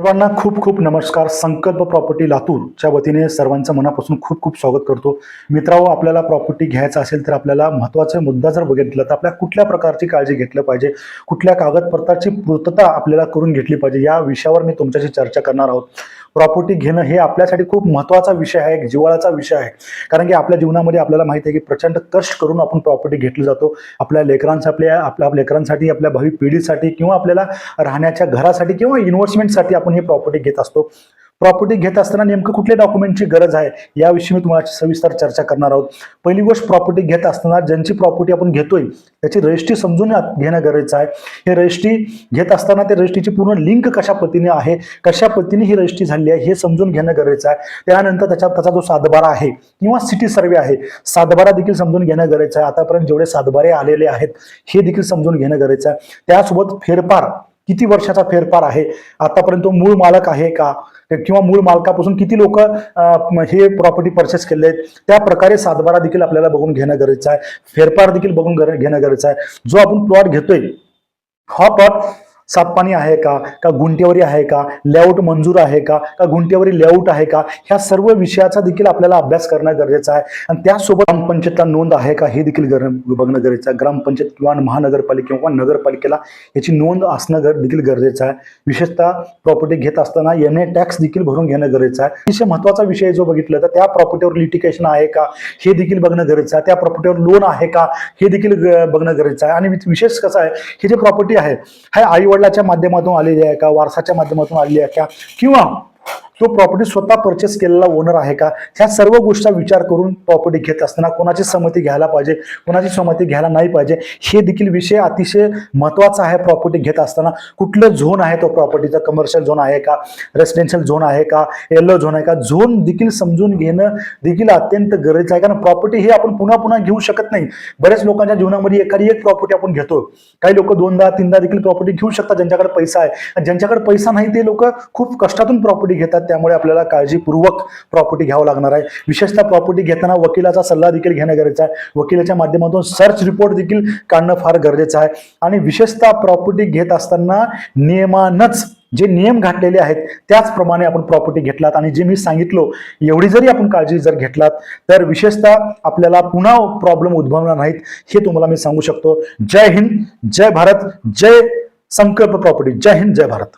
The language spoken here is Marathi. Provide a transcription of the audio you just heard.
सर्वांना खूप खूप नमस्कार. संकल्प प्रॉपर्टी लातूरच्या वतीने सर्वांचं मनापासून खूप खूप स्वागत करतो. मित्रांनो आपल्याला प्रॉपर्टी घ्यायचं असेल तर आपल्याला महत्त्वाचा मुद्दा जर बघितला तर आपल्या कुठल्या प्रकारची काळजी घेतलं पाहिजे? कुठल्या कागदपत्राची पूर्तता आपल्याला करून घेतली पाहिजे? या विषयावर मी तुमच्याशी चर्चा करणार आहोत. प्रॉपर्टी घेणं हे आपल्यासाठी खूप महत्त्वाचा विषय आहे एक जिव्हाळाचा विषय आहे. कारण की आपल्या जीवनामध्ये आपल्याला माहिती आहे की प्रचंड कष्ट करून आपण प्रॉपर्टी घेतली जातो. आपल्या लेकरांसाठी आपल्या आपल्या लेकरांसाठी आपल्या भावी पिढीसाठी किंवा आपल्याला राहण्याच्या घरासाठी किंवा इन्व्हेस्टमेंटसाठी आपण ही प्रॉपर्टी घेत असतो. प्रॉपर्टी घेत असताना नेमकं कुठल्या डॉक्युमेंटची गरज आहे? याविषयी मी तुम्हाला सविस्तर चर्चा करणार आहोत. पहिली गोष्ट प्रॉपर्टी घेत असताना ज्यांची प्रॉपर्टी आपण घेतोय त्याची रजिस्ट्री समजून घेणं गरजेचं आहे. हे रजिस्ट्री घेत असताना त्या रजिस्ट्रीची पूर्ण लिंक कशा पद्धतीने आहे कशा पद्धतीने ही रजिस्ट्री झाली आहे हे समजून घेणं गरजेचं आहे. त्यानंतर त्याच्या त्याचा जो सातबारा आहे किंवा सिटी सर्वे आहे सातबारा देखील समजून घेणं गरजेचं आहे. आतापर्यंत जेवढे सातबारे आलेले आहेत हे देखील समजून घेणं गरजेचं आहे. त्यासोबत फेरफार किती वर्षाचा फेरफार आहे? आतापर्यंत मूळ मालक आहे का? किंवा मूळ मालकापासून किती लोक हे प्रॉपर्टी परचेस केले आहेत? त्या प्रकारे सातबारा देखील आपल्याला बघून घेणं गरजेचं आहे. फेरफार देखील बघून घेणं गरजेचं आहे. जो आपण प्लॉट घेतोय हा प्लॉट सातपाणी आहे का? का गुंटेवरी आहे का? लेआउट मंजूर आहे का? का गुंटेवरी लेआउट आहे का? ह्या सर्व विषयाचा देखील आपल्याला अभ्यास करणं गरजेचं आहे. आणि त्यासोबत ग्रामपंचायतला नोंद आहे का? हे देखील गर बघणं गरजेचं आहे ग्रामपंचायत किंवा महानगरपालिका किंवा नगरपालिकेला याची नोंद असणं गर देखील गरजेचं आहे. विशेषतः प्रॉपर्टी घेत असताना एम ए टॅक्स देखील भरून घेणं गरजेचं आहे. अतिशय महत्त्वाचा विषय जो बघितला तर त्या प्रॉपर्टीवर लिटिकेशन आहे का? हे देखील बघणं गरजेचं आहे. त्या प्रॉपर्टीवर लोन आहे का? हे देखील ग- बघणं गरजेचं आहे. आणि विशेष कसं आहे? हे जे प्रॉपर्टी आहे हे आई वडिलाच्या माध्यमातून आलेली आहे का? वारसाच्या माध्यमातून आलेली आहे का? किंवा तो प्रॉपर्टी स्वतः परचेस केलेला ओनर आहे का? ह्या सर्व गोष्टीचा विचार करून प्रॉपर्टी घेत असताना कोणाची संमती घ्यायला पाहिजे कोणाची संमती घ्यायला नाही पाहिजे हे देखील विषय अतिशय महत्त्वाचा आहे प्रॉपर्टी घेत असताना. कुठलं झोन आहे तो प्रॉपर्टीचा कमर्शियल झोन आहे का? रेसिडेन्शियल झोन आहे का? येलो झोन आहे का? झोन देखील समजून घेणं देखील अत्यंत गरजेचं आहे. कारण प्रॉपर्टी ही आपण पुन्हा पुन्हा घेऊ शकत नाही. बऱ्याच लोकांच्या जीवनामध्ये एखादी एक प्रॉपर्टी आपण घेतो काही लोक दोनदा तीनदा देखील प्रॉपर्टी घेऊ शकतात. ज्यांच्याकडे पैसा आहे. आणि ज्यांच्याकडे पैसा नाही ते लोक खूप कष्टातून प्रॉपर्टी घेतात. त्यामुळे आपल्याला काळजीपूर्वक प्रॉपर्टी घ्यावं लागणार आहे. विशेषतः प्रॉपर्टी घेताना वकिलाचा सल्ला देखील घेणं गरजेचं आहे. वकिलाच्या माध्यमातून सर्च रिपोर्ट देखील काढणं फार गरजेचं आहे. आणि विशेषतः प्रॉपर्टी घेत असताना नियमानच जे नियम घातलेले आहेत त्याचप्रमाणे आपण प्रॉपर्टी घेतलात. आणि जे मी सांगितलो एवढी जरी आपण काळजी जर घेतलात तर विशेषतः आपल्याला पुन्हा प्रॉब्लेम उद्भवणार नाहीत हे तुम्हाला मी सांगू शकतो. जय हिंद जय भारत जय संकल्प प्रॉपर्टी जय हिंद जय भारत.